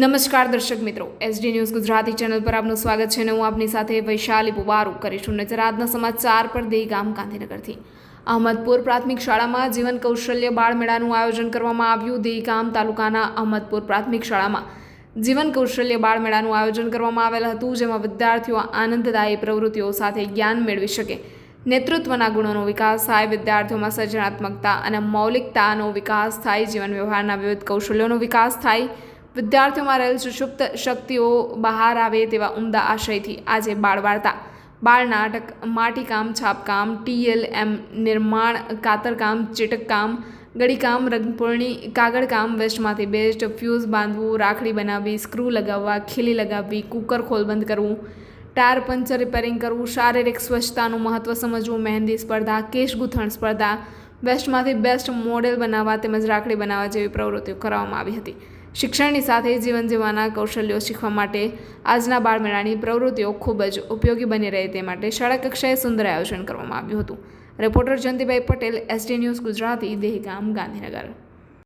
નમસ્કાર દર્શક મિત્રો એસડી ન્યૂઝ ગુજરાતી ચેનલ પર આપનું સ્વાગત છે અને હું આપની સાથે વૈશાલી પુબારુ કરીશું નજર આજના સમાચાર પર દે ગામ ગાંધીનગરથી. અહમદપુર પ્રાથમિક શાળામાં જીવન કૌશલ્ય બાળ મેળાનું આયોજન કરવામાં આવ્યું. દેગામ તાલુકાના અહમદપુર પ્રાથમિક શાળામાં જીવન કૌશલ્ય બાળ મેળાનું આયોજન કરવામાં આવેલ હતું, જેમાં વિદ્યાર્થીઓ આનંદદાયી પ્રવૃત્તિઓ સાથે જ્ઞાન મેળવી શકે. નેતૃત્વના ગુણોનો વિકાસ થાય, વિદ્યાર્થીઓમાં સર્જનાત્મકતા અને મૌલિકતાનો વિકાસ થાય, જીવન વ્યવહારના વિવિધ કૌશલ્યોનો વિકાસ થાય વિદ્યાર્થીઓમાં રહેલ સુષુપ્ત શક્તિઓ બહાર આવે તેવા ઉમદા આશયથી આજે બાળ વાર્તા. બાળ નાટક, માટીકામ, છાપકામ ટીએલ એમ, નિર્માણ, કાતરકામ ચીટકકામ ગળીકામ, રંગપૂર્ણી, કાગળકામ, વેસ્ટમાંથી બેસ્ટ, ફ્યુઝ બાંધવું, રાખડી બનાવવી, સ્ક્રૂ લગાવવા, ખીલી લગાવવી, કુકર ખોલબંધ કરવું, ટાયર પંચર રિપેરિંગ કરવું, શારીરિક સ્વચ્છતાનું મહત્ત્વ સમજવું, મહેંદી સ્પર્ધા, કેશ ગૂંથણ સ્પર્ધા, વેસ્ટમાંથી બેસ્ટ મોડેલ બનાવવા તેમજ રાખડી બનાવવા જેવી પ્રવૃત્તિઓ કરવામાં આવી હતી. શિક્ષણની સાથે જીવન જીવવાના કૌશલ્યો શીખવા માટે આજના બાળમેળાની પ્રવૃત્તિઓ ખૂબ જ ઉપયોગી બની રહે તે માટે શાળા કક્ષાએ સુંદર આયોજન કરવામાં આવ્યું હતું. Reporter Jayantibhai Patel, SD news Gujarati, Dehgam, Gandhinagar.